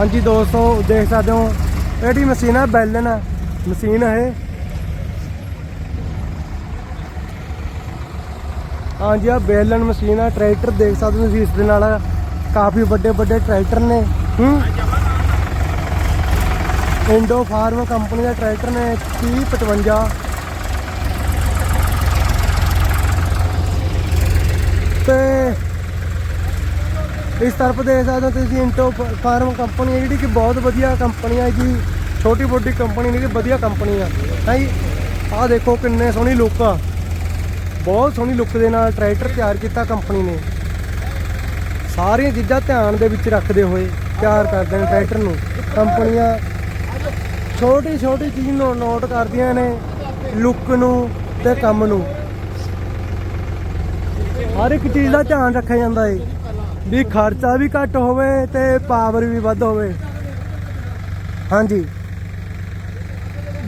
ਹਾਂਜੀ ਦੋਸਤੋ, ਦੇਖ ਸਕਦੇ ਹੋ ਇਹਦੀ ਮਸ਼ੀਨ ਹੈ ਬੈਲਨ ਮਸ਼ੀਨ ਹੈ ਇਹ। ਹਾਂਜੀ ਆ ਬੈਲਨ ਮਸ਼ੀਨ ਆ, ਟਰੈਕਟਰ ਦੇਖ ਸਕਦੇ ਹੋ ਤੁਸੀਂ ਇਸ ਦੇ ਨਾਲ ਕਾਫੀ ਵੱਡੇ ਵੱਡੇ ਟਰੈਕਟਰ ਨੇ, ਹੂੰ। ਇੰਡੋ ਫਾਰਮ ਕੰਪਨੀ ਦਾ ਟਰੈਕਟਰ ਨੇ 3055 ਤੇ ਇਸ ਤਰਫ ਦੇਖ ਸਕਦੇ ਹੋ ਤੁਸੀਂ ਇੰਟੋ ਫਾਰਮ ਕੰਪਨੀ ਹੈ ਜਿਹੜੀ ਕਿ ਬਹੁਤ ਵਧੀਆ ਕੰਪਨੀ ਹੈ ਜੀ, ਛੋਟੀ ਮੋਟੀ ਕੰਪਨੀ ਨਹੀਂ ਕਿ ਵਧੀਆ ਕੰਪਨੀ ਆ। ਹੈ ਜੀ, ਆਹ ਦੇਖੋ ਕਿੰਨੇ ਸੋਹਣੀ ਲੁੱਕ ਆ। ਬਹੁਤ ਸੋਹਣੀ ਲੁੱਕ ਦੇ ਨਾਲ ਟਰੈਕਟਰ ਤਿਆਰ ਕੀਤਾ ਕੰਪਨੀ ਨੇ। ਸਾਰੀਆਂ ਚੀਜ਼ਾਂ ਧਿਆਨ ਦੇ ਵਿੱਚ ਰੱਖਦੇ ਹੋਏ ਤਿਆਰ ਕਰਦੇ ਨੇ ਟਰੈਕਟਰ ਨੂੰ। ਕੰਪਨੀਆਂ ਛੋਟੀ ਛੋਟੀ ਚੀਜ਼ ਨੂੰ ਨੋਟ ਕਰਦੀਆਂ ਨੇ ਲੁੱਕ ਨੂੰ ਤੇ ਕੰਮ ਨੂੰ। ਹਰ ਇੱਕ ਚੀਜ਼ ਦਾ ਧਿਆਨ ਰੱਖਿਆ ਜਾਂਦਾ ਏ। ਵੀ ਖਰਚਾ ਵੀ ਘੱਟ ਹੋਵੇ ਤੇ ਪਾਵਰ ਵੀ ਵੱਧ ਹੋਵੇ। ਹਾਂਜੀ।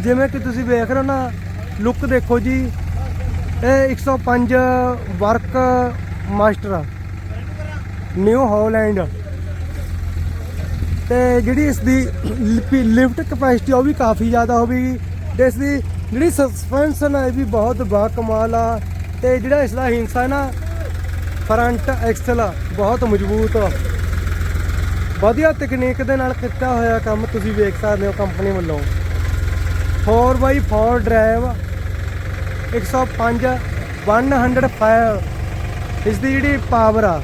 ਜਿਵੇਂ ਕਿ ਤੁਸੀਂ ਵੇਖ ਰਹੇ ਹੋ ਨਾ ਲੁੱਕ ਦੇਖੋ ਜੀ, ਇਹ 105 ਵਰਕ ਮਾਸਟਰ ਨਿਊ ਹਾਲੈਂਡ ਤੇ ਜਿਹੜੀ ਇਸ ਦੀ ਲਿਫਟ ਕਪੈਸਿਟੀ ਉਹ ਵੀ ਕਾਫੀ ਜ਼ਿਆਦਾ ਹੋਵੇਗੀ ਤੇ ਇਸ ਦੀ ਜਿਹੜੀ ਸਸਪੈਂਸ਼ਨ ਹੈ ਇਹ ਵੀ ਬਹੁਤ ਬਾ ਕਮਾਲ ਆ। ਤੇ ਜਿਹੜਾ ਇਸ ਦਾ ਹਿੰਸਾ ਹੈ ਨਾ ਫਰੰਟ ਐਕਸਲ ਬਹੁਤ ਮਜ਼ਬੂਤ ਵਧੀਆ ਤਕਨੀਕ ਦੇ ਨਾਲ ਕੀਤਾ ਹੋਇਆ ਕੰਮ ਤੁਸੀਂ ਵੇਖ ਸਕਦੇ ਹੋ ਕੰਪਨੀ ਵੱਲੋਂ। 4x4 ਡਰਾਈਵ 105 105 ਇਸ ਦੀ ਜਿਹੜੀ ਪਾਵਰ ਆ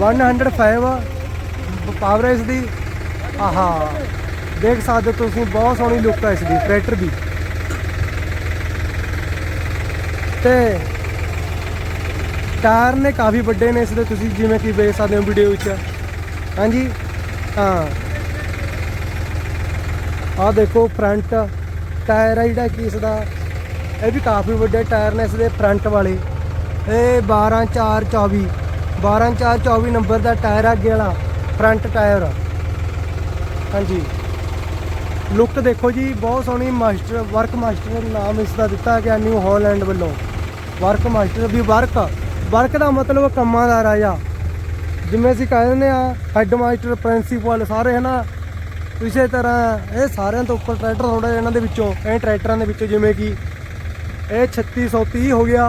105 ਆ ਪਾਵਰ ਇਸ ਦੀ ਆਹਾ, ਦੇਖ ਸਕਦੇ ਹੋ ਤੁਸੀਂ, ਬਹੁਤ ਸੋਹਣੀ ਲੁੱਕ ਹੈ ਇਸ ਦੀ ਟਰੈਕਟਰ ਦੀ। ਤੇ ਟਾਇਰ ਨੇ ਕਾਫੀ ਵੱਡੇ ਨੇ, ਇਸ ਦੇ ਤੁਸੀਂ ਜਿਵੇਂ ਕਿ ਵੇਖ ਸਕਦੇ ਹੋ ਵੀਡੀਓ ਵਿੱਚ। ਹਾਂਜੀ? ਹਾਂ। ਆਹ ਦੇਖੋ ਫਰੰਟ ਟਾਇਰ ਆ ਜਿਹੜਾ ਕਿ ਇਸ ਦਾ ਇਹ ਵੀ ਕਾਫੀ ਵੱਡੇ ਟਾਇਰ ਨੇ ਇਸ ਦੇ ਫਰੰਟ ਵਾਲੇ। ਇਹ 12 4 24 12 4 24 ਨੰਬਰ ਦਾ ਟਾਇਰ ਆ ਅੱਗੇ ਵਾਲਾ ਫਰੰਟ ਟਾਇਰ ਹਾਂਜੀ। ਲੁੱਕ ਦੇਖੋ ਜੀ, ਬਹੁਤ ਸੋਹਣੀ ਮਾਸਟਰ ਵਰਕ ਮਾਸਟਰ ਨਾਮ ਇਸ ਦਾ ਦਿੱਤਾ ਗਿਆ ਨਿਊ ਹਾਲੈਂਡ ਵੱਲੋਂ। ਵਰਕ ਮਾਸਟਰ ਵੀ ਵਰਕ ਵਰਕ ਦਾ ਮਤਲਬ ਕੰਮਾਂ ਦਾ ਰਾਜਾ। ਜਿਵੇਂ ਅਸੀਂ ਕਹਿ ਦਿੰਦੇ ਆ ਹੈੱਡ ਮਾਸਟਰ ਪ੍ਰਿੰਸੀਪਲ ਸਾਰੇ ਹਨਾ, ਇਸੇ ਤਰ੍ਹਾਂ ਇਹ ਸਾਰਿਆਂ ਤੋਂ ਉੱਪਰ ਟਰੈਕਟਰ ਥੋੜਾ ਇਹਨਾਂ ਦੇ ਵਿੱਚੋਂ, ਇਹ ਟਰੈਕਟਰਾਂ ਦੇ ਵਿੱਚੋਂ ਜਿਵੇਂ ਕਿ ਇਹ 3630 ਹੋ ਗਿਆ।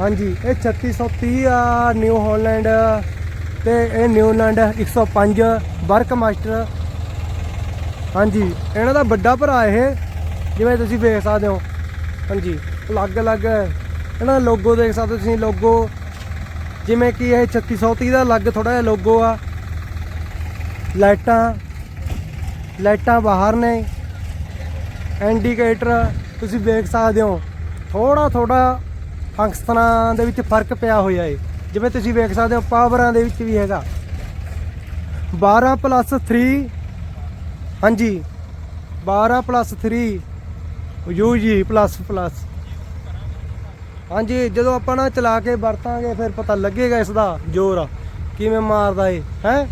ਹਾਂਜੀ, ਇਹ 3630 ਆ ਨਿਊ ਹਾਲੈਂਡ ਤੇ ਇਹ ਨਿਊਲੈਂਡ 105 ਵਰਕ ਮਾਸਟਰ। ਹਾਂਜੀ, ਇਹਨਾਂ ਦਾ ਵੱਡਾ ਭਰਾ ਇਹ, ਜਿਵੇਂ ਤੁਸੀਂ ਵੇਖ ਸਕਦੇ ਹੋ। ਹਾਂਜੀ, ਅਲੱਗ-ਅਲੱਗ ਇਹਨਾਂ ਦਾ ਲੋਗੋ ਦੇਖ ਸਕਦੇ ਹੋ ਤੁਸੀਂ, ਲੋਗੋ। ਜਿਵੇਂ ਕਿ ਇਹ 3630 ਦਾ ਅਲੱਗ ਥੋੜਾ ਜਿਹਾ ਲੋਗੋ ਆ। ਲਾਈਟਾਂ ਲਾਈਟਾਂ ਬਾਹਰ ਨੇ। ਇੰਡੀਕੇਟਰ ਤੁਸੀਂ ਵੇਖ ਸਕਦੇ ਹੋ। ਥੋੜਾ ਥੋੜਾ ਫੰਕਸ਼ਨਾਂ ਦੇ ਵਿੱਚ ਫ਼ਰਕ ਪਿਆ ਹੋਇਆ ਏ। ਜਿਵੇਂ ਤੁਸੀਂ ਵੇਖ ਸਕਦੇ ਹੋ, ਪਾਵਰਾਂ ਦੇ ਵਿੱਚ ਵੀ ਹੈਗਾ। 12 ਪਲੱਸ 3 ਹਾਂਜੀ। 12 ਪਲੱਸ 3 ਯੂਜੀ ਪਲੱਸ ਪਲੱਸ। ਹਾਂਜੀ ਜਦੋਂ ਆਪਾਂ ਨਾ ਚਲਾ ਕੇ ਵਰਤਾਂਗੇ ਫਿਰ ਪਤਾ ਲੱਗੇਗਾ ਇਸ ਦਾ ਜ਼ੋਰ ਕਿਵੇਂ ਮਾਰਦਾ ਏ ਹੈ?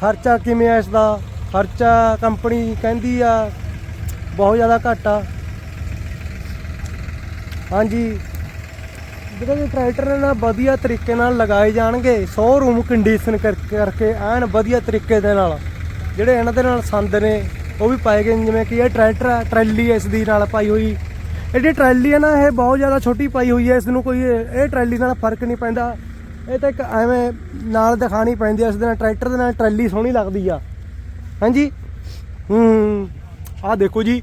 ਖਰਚਾ ਕਿਵੇਂ ਆ ਇਸ ਦਾ ਖਰਚਾ ਕੰਪਨੀ ਕਹਿੰਦੀ ਆ ਬਹੁਤ ਜ਼ਿਆਦਾ ਘੱਟ ਆ। ਹਾਂਜੀ। ਜਿਹੜੇ ਵੀ ਟਰੈਕਟਰ ਨੇ ਵਧੀਆ ਤਰੀਕੇ ਨਾਲ ਲਗਾਏ ਜਾਣਗੇ ਸ਼ੋਰੂਮ ਕੰਡੀਸ਼ਨ ਕਰਕੇ ਐਨ ਵਧੀਆ ਤਰੀਕੇ ਦੇ ਨਾਲ ਜਿਹੜੇ ਇਹਨਾਂ ਦੇ ਨਾਲ ਸੰਦ ਨੇ ਉਹ ਵੀ ਪਾਏ ਗਏ ਨੇ, ਜਿਵੇਂ ਕਿ ਇਹ ਟਰੈਕਟਰ ਆ ਟਰੈਲੀ ਇਸ ਦੀ ਨਾਲ ਪਾਈ ਹੋਈ ਇਹ ਜਿਹੜੀ ਟਰੈਲੀ ਹੈ ਨਾ, ਇਹ ਬਹੁਤ ਜ਼ਿਆਦਾ ਛੋਟੀ ਪਾਈ ਹੋਈ ਹੈ ਇਸ ਨੂੰ ਕੋਈ ਇਹ ਇਹ ਟਰੈਲੀ ਨਾਲ ਫ਼ਰਕ ਨਹੀਂ ਪੈਂਦਾ। ਇਹ ਤਾਂ ਇੱਕ ਐਵੇਂ ਨਾਲ ਦਿਖਾਣੀ ਪੈਂਦੀ ਹੈ ਇਸ ਦੇ ਨਾਲ ਟਰੈਕਟਰ ਦੇ ਨਾਲ ਟਰੈਲੀ ਸੋਹਣੀ ਲੱਗਦੀ ਆ। ਹਾਂਜੀ? ਹੂੰ, ਆਹ ਦੇਖੋ ਜੀ,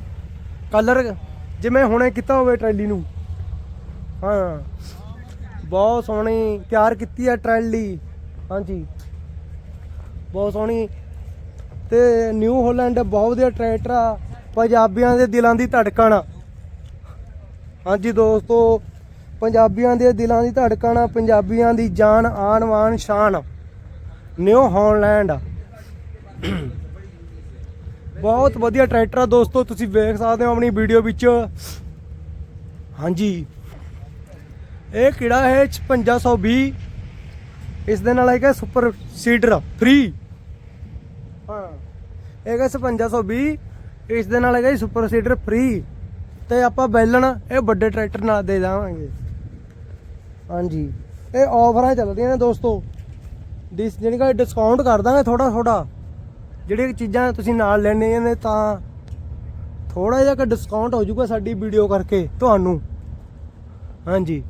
ਕਲਰ ਜਿਵੇਂ ਹੁਣੇ ਕੀਤਾ ਹੋਵੇ ਟਰੈਲੀ ਨੂੰ। ਹਾਂ, ਬਹੁਤ ਸੋਹਣੀ ਤਿਆਰ ਕੀਤੀ ਆ ਟਰੈਲੀ। ਹਾਂਜੀ, ਬਹੁਤ ਸੋਹਣੀ। ਤੇ ਨਿਊ ਹੋਲੈਂਡ ਬਹੁਤ ਵਧੀਆ ਟਰੈਕਟਰ ਆ, ਪੰਜਾਬੀਆਂ ਦੇ ਦਿਲਾਂ ਦੀ ਧੜਕਣ ਹਾਂਜੀ ਦੋਸਤੋ, ਪੰਜਾਬੀਆਂ ਦੇ ਦਿਲਾਂ ਦੀ ਧੜਕਣ, ਪੰਜਾਬੀਆਂ ਦੀ ਜਾਨ ਆਣ ਵਾਨ ਸ਼ਾਨ, ਨਿਊ ਹਾਲੈਂਡ। ਬਹੁਤ ਵਧੀਆ ਟਰੈਕਟਰ ਆ ਦੋਸਤੋ, ਤੁਸੀਂ ਵੇਖ ਸਕਦੇ ਹੋ ਆਪਣੀ ਵੀਡੀਓ ਵਿੱਚ। ਹਾਂਜੀ। ਇਹ ਕਿਹੜਾ ਹੈ? 5620 ਇਸ ਦੇ ਨਾਲ ਹੈਗਾ ਸੁਪਰ ਸੀਡਰ, ਫ੍ਰੀ। ਹਾਂ। ਇਹ ਹੈਗਾ 5620 ਇਸ ਦੇ ਨਾਲ ਹੈਗਾ ਜੀ ਸੁਪਰ ਸੀਡਰ, ਫ੍ਰੀ। ਤੇ ਆਪਾਂ ਬੈਲਣ ਇਹ ਵੱਡੇ ਟਰੈਕਟਰ ਨਾਲ ਦੇ ਦੇਵਾਂਗੇ। ਹਾਂਜੀ। ਇਹ ਆਫਰਾਂ ਚੱਲਦੀਆਂ ਨੇ ਦੋਸਤੋ। ਡਿਸ ਜਾਣੀ ਕਿ ਡਿਸਕਾਊਂਟ ਕਰ ਦਾਂਗੇ ਥੋੜਾ ਥੋੜਾ ਜਿਹੜੀਆਂ ਚੀਜ਼ਾਂ ਤੁਸੀਂ ਨਾਲ ਲੈਣੀਆਂ ਨੇ ਤਾਂ ਥੋੜਾ ਜਿਹਾ ਡਿਸਕਾਊਂਟ ਹੋ ਜਾਊਗਾ ਸਾਡੀ ਵੀਡੀਓ ਕਰਕੇ ਤੁਹਾਨੂੰ। ਹਾਂਜੀ।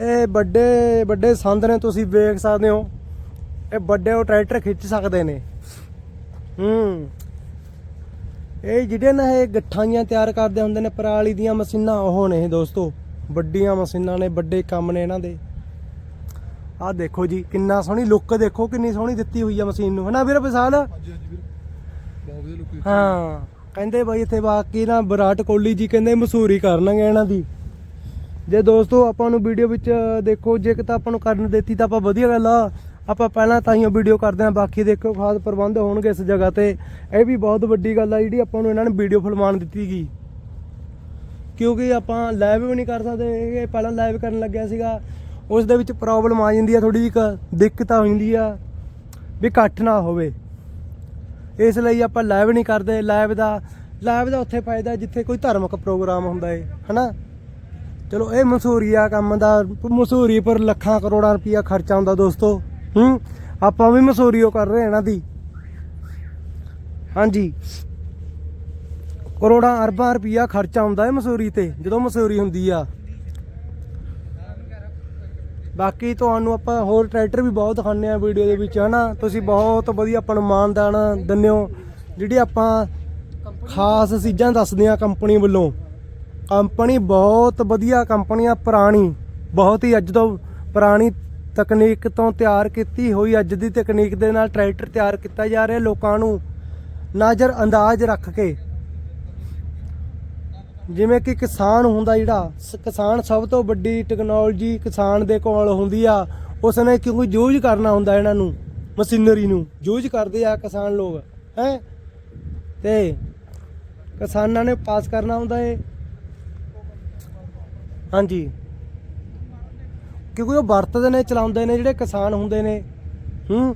ਇਹ ਵੱਡੇ ਵੱਡੇ ਸੰਦ ਨੇ, ਤੁਸੀਂ ਵੇਖ ਸਕਦੇ ਹੋ। ਇਹ ਵੱਡੇ ਉਹ ਟਰੈਕਟਰ ਖਿੱਚ ਸਕਦੇ ਨੇ। ਹੂੰ। ਇਹ ਜਿਹੜੇ ਨਾ ਇਹ ਗੱਠਾਂ ਤਿਆਰ ਕਰਦੇ ਹੁੰਦੇ ਨੇ ਪਰਾਲੀ ਦੀਆਂ ਮਸ਼ੀਨਾਂ ਉਹ ਨੇ ਦੋਸਤੋ। ਵੱਡੀਆਂ ਮਸ਼ੀਨਾਂ ਨੇ ਵੱਡੇ ਕੰਮ ਨੇ ਇਹਨਾਂ ਦੇ। ਆਹ ਦੇਖੋ ਜੀ ਕਿੰਨਾ ਸੋਹਣੀ ਲੁੱਕ ਦੇਖੋ ਕਿੰਨੀ ਸੋਹਣੀ ਦਿੱਤੀ ਹੋਈ ਆ ਮਸ਼ੀਨ ਨੂੰ। ਹਨਾ ਵੀਰ ਵਿਸਾਲ? ਹਾਂ। ਕਹਿੰਦੇ ਬਾਈ ਇੱਥੇ ਬਾਕੀ ਨਾ ਵਿਰਾਟ ਕੋਹਲੀ ਜੀ ਕਹਿੰਦੇ ਮਸ਼ਹੂਰੀ ਕਰਨਗੇ ਇਹਨਾਂ ਦੀ। ਜੇ ਦੋਸਤੋ ਆਪਾਂ ਨੂੰ ਵੀਡੀਓ ਵਿੱਚ ਦੇਖੋ ਜੇ ਕਿਤਾ ਆਪਾਂ ਨੂੰ ਕਰਨ ਦਿੱਤੀ ਤਾਂ ਆਪਾਂ ਵਧੀਆ ਗੱਲ ਆ। ਆਪਾਂ ਪਹਿਲਾਂ ਤਾਂ ਹੀ ਵੀਡੀਓ ਕਰਦੇ ਆਂ ਬਾਕੀ ਦੇਖੋ ਖਾਸ ਪ੍ਰਬੰਧ ਹੋਣਗੇ ਇਸ ਜਗ੍ਹਾ ਤੇ। ਇਹ ਵੀ ਬਹੁਤ ਵੱਡੀ ਗੱਲ ਆ ਜਿਹੜੀ ਆਪਾਂ ਨੂੰ ਇਹਨਾਂ ਨੇ ਵੀਡੀਓ ਫਿਲਮਾਉਣ ਦਿੱਤੀ ਗਈ ਕਿਉਂਕਿ ਆਪਾਂ ਲਾਈਵ ਵੀ ਨਹੀਂ ਕਰ ਸਕਦੇ, ਇਹ ਪਹਿਲਾਂ ਲਾਈਵ ਕਰਨ ਲੱਗਿਆ ਸੀਗਾ। ਉਸ ਦੇ ਵਿੱਚ ਪ੍ਰੋਬਲਮ ਆ ਜਾਂਦੀ ਆ ਥੋੜੀ ਜਿਹੀ ਦਿੱਕਤ ਆ ਜਾਂਦੀ ਆ ਵੀ ਇਕੱਠ ਨਾ ਹੋਵੇ। ਇਸ ਲਈ ਆਪਾਂ ਲਾਈਵ ਨਹੀਂ ਕਰਦੇ ਲਾਈਵ ਦਾ ਲਾਈਵ ਦਾ ਉੱਥੇ ਫਾਇਦਾ ਜਿੱਥੇ ਕੋਈ ਧਾਰਮਿਕ ਪ੍ਰੋਗਰਾਮ ਹੁੰਦਾ ਏ, ਹਨਾ? ਚਲੋ, ਇਹ ਮਸ਼ਹੂਰੀ ਆ ਕੰਮ ਦਾ ਮਸੂਰੀ ਪਰ ਲੱਖਾਂ ਕਰੋੜਾਂ ਰੁਪਈਆ ਖਰਚਾ ਹੁੰਦਾ ਦੋਸਤੋ। ਹੂੰ? ਆਪਾਂ ਵੀ ਮਸ਼ਹੂਰੀ ਉਹ ਕਰ ਰਹੇ ਇਹਨਾਂ ਦੀ। ਹਾਂਜੀ। ਕਰੋੜਾਂ ਅਰਬਾਂ ਰੁਪਈਆ ਖਰਚਾ ਹੁੰਦਾ ਹੈ ਮਸੂਰੀ ਤੇ, ਜਦੋਂ ਮਸੂਰੀ ਹੁੰਦੀ ਆ। ਬਾਕੀ ਤੁਹਾਨੂੰ ਆਪਾਂ ਹੋਰ ਟਰੈਕਟਰ ਵੀ ਬਹੁਤ ਦਿਖਾਉਂਦੇ ਆ ਵੀਡੀਓ ਦੇ ਵਿੱਚ, ਹਨਾ? ਤੁਸੀਂ ਬਹੁਤ ਵਧੀਆ ਆਪਾਂ ਨੂੰ ਮਾਨਦਾਨ ਦਿੰਦੇ ਹੋ। ਜਿਹੜੀ ਆਪਾਂ ਖਾਸ ਚੀਜ਼ਾਂ ਦੱਸਦੇ ਆ ਕੰਪਨੀ ਵੱਲੋਂ। ਕੰਪਨੀ ਬਹੁਤ ਵਧੀਆ ਕੰਪਨੀ ਆ ਪੁਰਾਣੀ, ਬਹੁਤ ਹੀ ਅੱਜ ਤੋਂ ਪੁਰਾਣੀ ਤਕਨੀਕ ਤੋਂ ਤਿਆਰ ਕੀਤੀ ਹੋਈ ਅੱਜ ਦੀ ਤਕਨੀਕ ਦੇ ਨਾਲ ਟਰੈਕਟਰ ਤਿਆਰ ਕੀਤਾ ਜਾ ਰਿਹਾ। ਲੋਕਾਂ ਨੂੰ ਨਜ਼ਰ ਅੰਦਾਜ਼ ਰੱਖ ਕੇ ਜਿਵੇਂ ਕਿ ਕਿਸਾਨ ਹੁੰਦਾ ਜਿਹੜਾ ਕਿਸਾਨ ਸਭ ਤੋਂ ਵੱਡੀ ਟੈਕਨੋਲੋਜੀ ਕਿਸਾਨ ਦੇ ਕੋਲ ਹੁੰਦੀ ਆ ਉਸ ਨੇ ਕਿਉਂਕਿ ਯੂਜ਼ ਕਰਨਾ ਹੁੰਦਾ ਇਹਨਾਂ ਨੂੰ, ਮਸ਼ੀਨਰੀ ਨੂੰ? ਯੂਜ਼ ਕਰਦੇ ਆ ਕਿਸਾਨ ਲੋਕ, ਹੈ? ਤੇ ਕਿਸਾਨਾਂ ਨੇ ਪਾਸ ਕਰਨਾ ਹੁੰਦਾ ਏ। ਹਾਂਜੀ। ਕਿਉਂਕਿ ਉਹ ਵਰਤਦੇ ਨੇ ਚਲਾਉਂਦੇ ਨੇ ਜਿਹੜੇ ਕਿਸਾਨ ਹੁੰਦੇ ਨੇ। ਹੂੰ?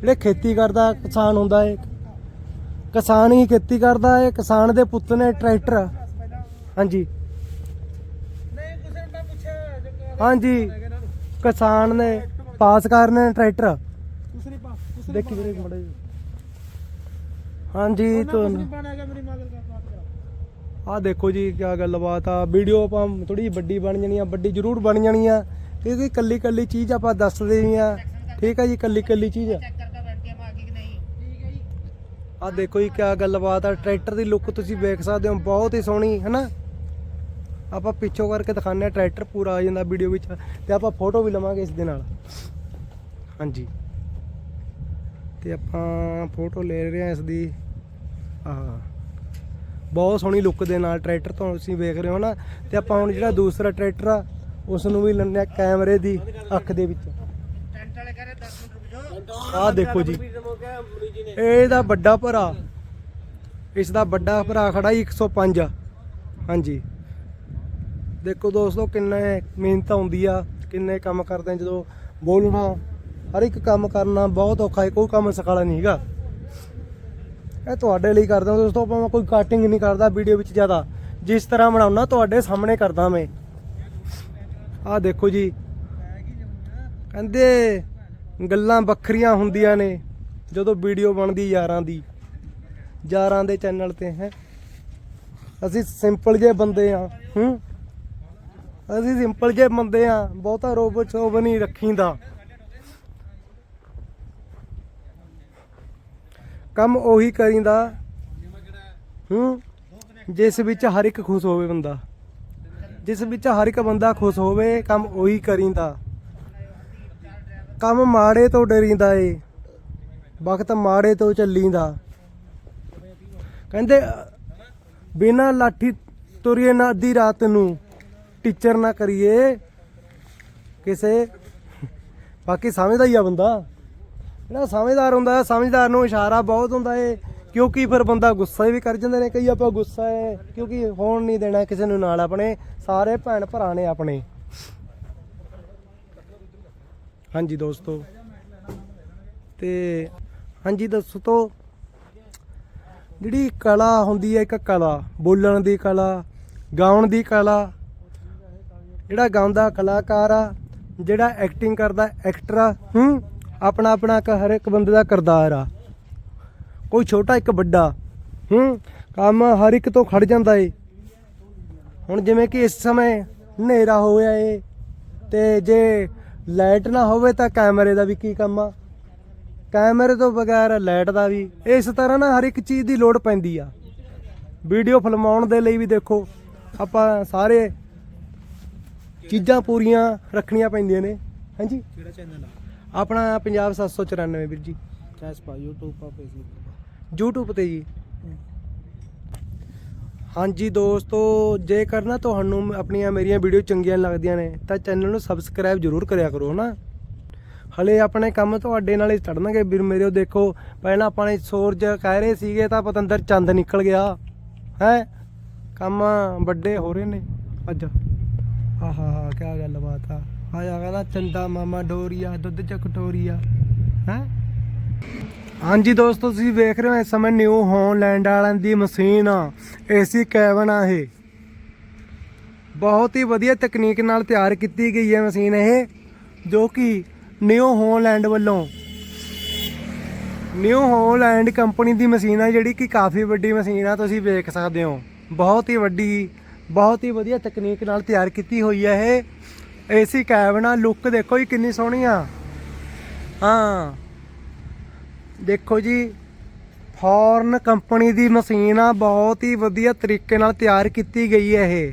ਜਿਹੜੇ ਖੇਤੀ ਕਰਦਾ ਕਿਸਾਨ ਹੁੰਦਾ ਏ। ਕਿਸਾਨ ਹੀ ਖੇਤੀ ਕਰਦਾ ਏ ਕਿਸਾਨ ਦੇ ਪੁੱਤ ਨੇ ਟਰੈਕਟਰ। ਹਾਂਜੀ। ਹਾਂਜੀ। ਕਿਸਾਨ ਨੇ ਪਾਸ ਕਰਨੇ ਟਰੈਕਟਰ। ਦੇਖੀ ਵੀਰੇ ਮੜਾ ਹਾਂਜੀ ਤੁਹਾਨੂੰ। ਆ ਦੇਖੋ ਜੀ ਕੀ ਗੱਲਬਾਤ ਆ। ਵੀਡੀਓ ਆਪਾਂ ਥੋੜੀ ਵੱਡੀ ਬਣ ਜਾਣੀ ਆ ਵੱਡੀ ਜ਼ਰੂਰ ਬਣ ਜਾਣੀ ਆ। ਇਹਦੀ ਕੱਲੀ ਕੱਲੀ ਚੀਜ਼ ਆਪਾਂ ਦੱਸਦੇ ਹੀ ਆ। ਠੀਕ ਆ ਜੀ, ਕੱਲੀ ਕੱਲੀ ਚੀਜ਼। ਆ ਦੇਖੋ ਜੀ, ਕਿਆ ਗੱਲਬਾਤ ਆ। ਟਰੈਕਟਰ ਦੀ ਲੁੱਕ ਤੁਸੀਂ ਵੇਖ ਸਕਦੇ ਹੋ, ਬਹੁਤ ਹੀ ਸੋਹਣੀ ਹੈ ਨਾ ਆਪਾਂ ਪਿੱਛੋਂ ਕਰਕੇ ਦਿਖਾਉਂਦੇ ਆ ਟਰੈਕਟਰ ਪੂਰਾ ਆ ਜਾਂਦਾ ਵੀਡੀਓ ਵਿੱਚ, ਤੇ ਆਪਾਂ ਫੋਟੋ ਵੀ ਲਵਾਂਗੇ ਇਸ ਦੇ ਨਾਲ। ਹਾਂਜੀ। ਤੇ ਆਪਾਂ ਫੋਟੋ ਲੈ ਰਹੇ ਹਾਂ ਇਸ ਦੀ। ਆਹ। ਬਹੁਤ ਸੋਹਣੀ ਲੁੱਕ ਦੇ ਨਾਲ ਟਰੈਕਟਰ ਤੋਂ ਤੁਸੀਂ ਵੇਖ ਰਹੇ ਹੋ ਨਾ ਤੇ ਆਪਾਂ ਹੁਣ ਜਿਹੜਾ ਦੂਸਰਾ ਟਰੈਕਟਰ ਆ ਉਸ ਨੂੰ ਵੀ ਲੈਂਦੇ ਆ ਕੈਮਰੇ ਦੀ ਅੱਖ ਦੇ ਵਿੱਚ। ਆਹ ਦੇਖੋ ਜੀ। ਇਹਦਾ ਵੱਡਾ ਭਰਾ। ਇਸ ਦਾ ਵੱਡਾ ਭਰਾ ਖੜਾ ਜੀ 105 ਹਾਂਜੀ। ਦੇਖੋ ਦੋਸਤੋ, ਕਿੰਨੇ ਮਿਹਨਤ ਆਉਂਦੀ ਆ, ਕਿੰਨੇ ਕੰਮ ਕਰਦੇ ਆ। ਜਦੋਂ ਬੋਲਣਾ, ਹਰ ਇੱਕ ਕੰਮ ਕਰਨਾ ਬਹੁਤ ਔਖਾ ਹੈ, ਕੋਈ ਕੰਮ ਸਖਾਲਾ ਨਹੀਂ ਹੈਗਾ। ਇਹ ਤੁਹਾਡੇ ਲਈ ਕਰਦਾ ਦੋਸਤੋ, ਆਪਾਂ ਮੈਂ ਕੋਈ ਕਟਿੰਗ ਨਹੀਂ ਕਰਦਾ ਵੀਡੀਓ ਵਿੱਚ ਜ਼ਿਆਦਾ। ਜਿਸ ਤਰ੍ਹਾਂ ਬਣਾਉਣਾ, ਤੁਹਾਡੇ ਸਾਹਮਣੇ ਕਰਦਾ ਮੈਂ। ਆਹ ਦੇਖੋ ਜੀ। ਕਹਿੰਦੇ ਗੱਲਾਂ ਵੱਖਰੀਆਂ ਹੁੰਦੀਆਂ ਨੇ, ਜਦੋਂ ਵੀਡੀਓ ਬਣਦੀ ਯਾਰਾਂ ਦੀ, ਯਾਰਾਂ ਦੇ ਚੈਨਲ ਤੇ, ਹੈ। ਅਸੀਂ ਸਿੰਪਲ ਜਿਹੇ ਬੰਦੇ ਆ ਹੂੰ। ਅਸੀਂ ਸਿੰਪਲ ਜਿਹੇ ਬੰਦੇ ਆ ਬਹੁਤਾ ਰੋਬ ਚੋਬ ਨਹੀਂ ਰੱਖੀਂਦਾ। ਕੰਮ ਉਹੀ ਕਰੀਂਦਾ, ਹੂੰ, ਜਿਸ ਵਿੱਚ ਹਰ ਇੱਕ ਖੁਸ਼ ਹੋਵੇ ਬੰਦਾ। ਜਿਸ ਵਿੱਚ ਹਰ ਇੱਕ ਬੰਦਾ ਖੁਸ਼ ਹੋਵੇ, ਕੰਮ ਉਹੀ ਕਰੀਂਦਾ। ਕੰਮ ਮਾੜੇ ਤੋਂ ਡਰੀਂਦਾ ਏ, ਵਕਤ ਮਾੜੇ ਤੋਂ ਚੱਲੀਂਦਾ ਕਹਿੰਦੇ, ਬਿਨਾ ਲਾਠੀ ਤੁਰੀਏ ਨਾ ਅੱਧੀ ਰਾਤ ਨੂੰ, ਟੀਚਰ ਨਾ ਕਰੀਏ ਕਿਸੇ। ਬਾਕੀ ਸਮਝਦਾ ਹੀ ਆ ਬੰਦਾ। ਜਿਹੜਾ ਸਮਝਦਾਰ ਹੁੰਦਾ, ਸਮਝਦਾਰ ਨੂੰ ਇਸ਼ਾਰਾ ਬਹੁਤ ਹੁੰਦਾ ਏ। ਕਿਉਂਕਿ ਫਿਰ ਬੰਦਾ ਗੁੱਸਾ ਵੀ ਕਰ ਜਾਂਦੇ ਨੇ, ਕਈ ਆਪਾਂ ਗੁੱਸਾ ਹੈ, ਕਿਉਂਕਿ ਹੋਣ ਨਹੀਂ ਦੇਣਾ ਕਿਸੇ ਨੂੰ ਨਾਲ ਆਪਣੇ, ਸਾਰੇ ਭੈਣ ਭਰਾ ਨੇ ਆਪਣੇ। ਹਾਂਜੀ ਦੋਸਤੋ, ਤੇ ਹਾਂਜੀ ਦੱਸੋ ਤੋ, ਜਿਹੜੀ ਕਲਾ ਹੁੰਦੀ ਹੈ ਇੱਕ ਕਲਾ, ਬੋਲਣ ਦੀ ਕਲਾ, ਗਾਉਣ ਦੀ ਕਲਾ, ਜਿਹੜਾ ਗਾਉਂਦਾ ਕਲਾਕਾਰ ਆ, ਜਿਹੜਾ ਐਕਟਿੰਗ ਕਰਦਾ ਐਕਟਰ ਆ, ਹੂੰ ਆਪਣਾ ਆਪਣਾ ਕ- ਹਰ ਇੱਕ ਬੰਦੇ ਦਾ ਕਿਰਦਾਰ ਆ। ਕੋਈ ਛੋਟਾ ਇੱਕ ਵੱਡਾ। ਹੂੰ ਕੰਮ ਹਰ ਇੱਕ ਤੋਂ ਖੜ ਜਾਂਦਾ ਏ। ਹੁਣ ਜਿਵੇਂ ਕਿ ਇਸ ਸਮੇਂ ਹਨੇਰਾ ਹੋਇਆ ਏ ਤੇ ਜੇ ਲਾਈਟ ਨਾ ਹੋਵੇ ਤਾਂ ਕੈਮਰੇ ਦਾ ਵੀ ਕੀ ਕੰਮ ਆ? ਕੈਮਰੇ ਤੋਂ ਬਗੈਰ ਲਾਈਟ ਦਾ ਵੀ। ਇਸ ਤਰ੍ਹਾਂ ਨਾ ਹਰ ਇੱਕ ਚੀਜ਼ ਦੀ ਲੋੜ ਪੈਂਦੀ ਆ। ਵੀਡੀਓ ਫਿਲਮਾਉਣ ਦੇ ਲਈ ਵੀ ਦੇਖੋ ਆਪਾਂ ਸਾਰੇ ਚੀਜ਼ਾਂ ਪੂਰੀਆਂ ਰੱਖਣੀਆਂ ਪੈਂਦੀਆਂ ਨੇ। ਹਾਂਜੀ? ਕਿਹੜਾ ਚੈਨਲ ਆ? ਆਪਣਾ ਪੰਜਾਬ 794 ਵੀਰ ਜੀ। ਚੈਸ ਪਾ YouTube ਪਾ Facebook YouTube ਤੇ ਜੀ। ਹਾਂਜੀ ਦੋਸਤੋ, ਜੇਕਰ ਨਾ ਤੁਹਾਨੂੰ ਆਪਣੀਆਂ ਮੇਰੀਆਂ ਵੀਡੀਓ ਚੰਗੀਆਂ ਲੱਗਦੀਆਂ ਨੇ, ਤਾਂ ਚੈਨਲ ਨੂੰ ਸਬਸਕ੍ਰਾਈਬ ਜ਼ਰੂਰ ਕਰਿਆ ਕਰੋ, ਹਨਾ? ਹਲੇ ਆਪਣੇ ਕੰਮ ਤੁਹਾਡੇ ਨਾਲ ਹੀ ਚੜਨਗੇ ਵੀਰ ਮੇਰੇ, ਉਹ ਦੇਖੋ, ਪਹਿਲਾਂ ਆਪਾਂ ਨੇ ਸੂਰਜ ਕਹਿ ਰਹੇ ਸੀਗੇ, ਤਾਂ ਪਤੰਦਰ ਚੰਦ ਨਿਕਲ ਗਿਆ। ਹੈ? ਕੰਮ ਵੱਡੇ ਹੋ ਰਹੇ ਨੇ, ਅੱਜ। ਆਹਾ ਕੀ ਗੱਲਬਾਤ ਆ। ਆਇਆ ਕਹਿੰਦਾ ਚੰਦਾ ਮਾਮਾ ਡੋਰੀਆ, ਦੁੱਧ ਚ ਕਟੋਰੀਆ। ਹੈ? ਹਾਂਜੀ ਦੋਸਤੋ, ਤੁਸੀਂ ਵੇਖ ਰਹੇ ਹੋ ਇਸ ਸਮੇਂ ਨਿਊ ਹੋਲੈਂਡ ਵਾਲਿਆਂ ਦੀ ਮਸ਼ੀਨ ਆ ਏਸੀ ਕੈਬਨ ਆ ਇਹ। ਬਹੁਤ ਹੀ ਵਧੀਆ ਤਕਨੀਕ ਨਾਲ ਤਿਆਰ ਕੀਤੀ ਗਈ ਹੈ ਮਸ਼ੀਨ ਇਹ, ਜੋ ਕਿ ਨਿਊ ਹੋਲੈਂਡ ਵੱਲੋਂ। ਨਿਊ ਹੋਲੈਂਡ ਕੰਪਨੀ ਦੀ ਮਸ਼ੀਨ ਆ, ਜਿਹੜੀ ਕਿ ਕਾਫੀ ਵੱਡੀ ਮਸ਼ੀਨ ਆ, ਤੁਸੀਂ ਵੇਖ ਸਕਦੇ ਹੋ। ਬਹੁਤ ਹੀ ਵੱਡੀ, ਬਹੁਤ ਹੀ ਵਧੀਆ ਤਕਨੀਕ ਨਾਲ ਤਿਆਰ ਕੀਤੀ ਹੋਈ ਹੈ ਇਹ। ਏਸੀ ਕੈਬਨ ਆ ਲੁੱਕ ਦੇਖੋ ਜੀ ਕਿੰਨੀ ਸੋਹਣੀ ਆ। ਹਾਂ। ਦੇਖੋ ਜੀ ਫੋਰਨ ਕੰਪਨੀ ਦੀ ਮਸ਼ੀਨ ਆ, ਬਹੁਤ ਹੀ ਵਧੀਆ ਤਰੀਕੇ ਨਾਲ ਤਿਆਰ ਕੀਤੀ ਗਈ ਹੈ ਇਹ।